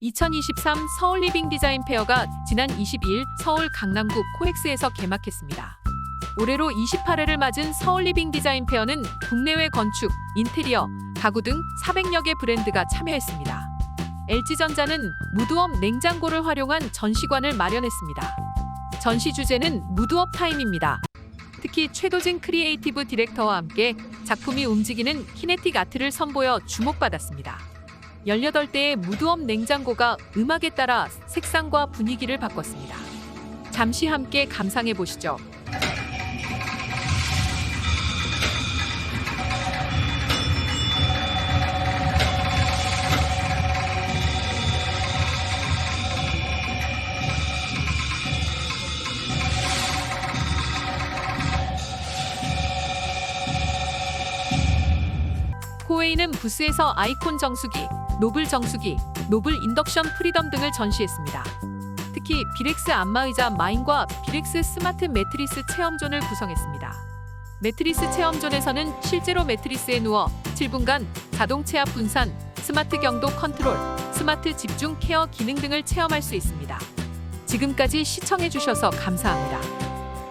2023 서울 리빙 디자인 페어가 지난 22일 서울 강남구 코엑스에서 개막했습니다. 올해로 28회를 맞은 서울 리빙 디자인 페어는 국내외 건축, 인테리어, 가구 등 400여 개 브랜드가 참여했습니다. LG전자는 무드업 냉장고를 활용한 전시관을 마련했습니다. 전시 주제는 무드업 타임입니다. 특히 최도진 크리에이티브 디렉터와 함께 작품이 움직이는 키네틱 아트를 선보여 주목받았습니다. 18대의 무드업 냉장고가 음악에 따라 색상과 분위기를 바꿨습니다. 잠시 함께 감상해 보시죠. 코웨이는 부스에서 아이콘 정수기, 노블 정수기, 노블 인덕션 프리덤 등을 전시했습니다. 특히 비렉스 안마의자 마인과 비렉스 스마트 매트리스 체험존을 구성했습니다. 매트리스 체험존에서는 실제로 매트리스에 누워 7분간 자동 체압 분산, 스마트 경도 컨트롤, 스마트 집중 케어 기능 등을 체험할 수 있습니다. 지금까지 시청해 주셔서 감사합니다.